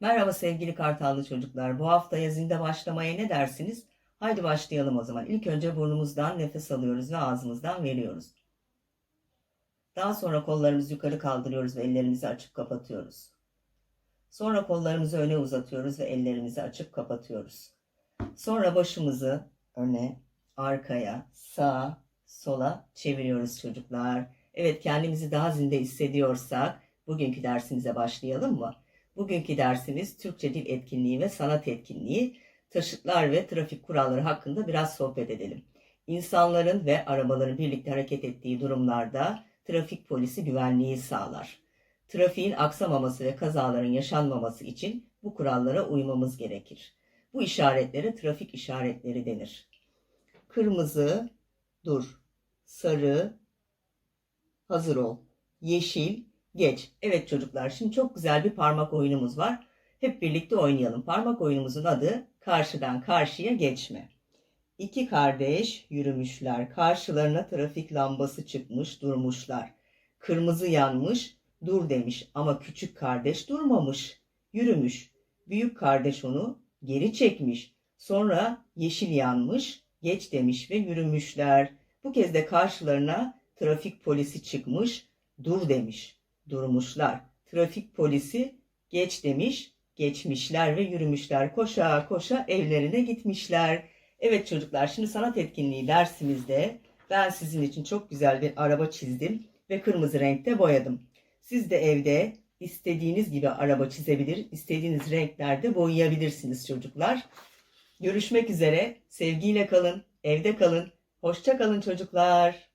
Merhaba sevgili Kartallı çocuklar. Bu haftaya zinde başlamaya ne dersiniz? Haydi başlayalım o zaman. İlk önce burnumuzdan nefes alıyoruz ve ağzımızdan veriyoruz. Daha sonra kollarımızı yukarı kaldırıyoruz ve ellerimizi açıp kapatıyoruz. Sonra kollarımızı öne uzatıyoruz ve ellerimizi açıp kapatıyoruz. Sonra başımızı öne, arkaya, sağa, sola çeviriyoruz çocuklar. Evet kendimizi daha zinde hissediyorsak bugünkü dersimize başlayalım mı? Bugünkü dersimiz Türkçe Dil Etkinliği ve Sanat Etkinliği. Taşıtlar ve trafik kuralları hakkında biraz sohbet edelim. İnsanların ve arabaların birlikte hareket ettiği durumlarda trafik polisi güvenliği sağlar. Trafiğin aksamaması ve kazaların yaşanmaması için bu kurallara uymamız gerekir. Bu işaretlere trafik işaretleri denir. Kırmızı, dur. Sarı, hazır ol. Yeşil, geç. Evet çocuklar şimdi çok güzel bir parmak oyunumuz var. Hep birlikte oynayalım. Parmak oyunumuzun adı karşıdan karşıya geçme. İki kardeş yürümüşler. Karşılarına trafik lambası çıkmış durmuşlar. Kırmızı yanmış dur demiş ama küçük kardeş durmamış. Yürümüş. Büyük kardeş onu geri çekmiş. Sonra yeşil yanmış geç demiş ve yürümüşler. Bu kez de karşılarına trafik polisi çıkmış dur demiş. Durmuşlar. Trafik polisi geç demiş geçmişler ve yürümüşler. Koşa koşa evlerine gitmişler. Evet çocuklar şimdi sanat etkinliği dersimizde ben sizin için çok güzel bir araba çizdim ve kırmızı renkte boyadım. Siz de evde istediğiniz gibi araba çizebilir, istediğiniz renklerde boyayabilirsiniz çocuklar. Görüşmek üzere. Sevgiyle kalın, evde kalın. Hoşça kalın çocuklar.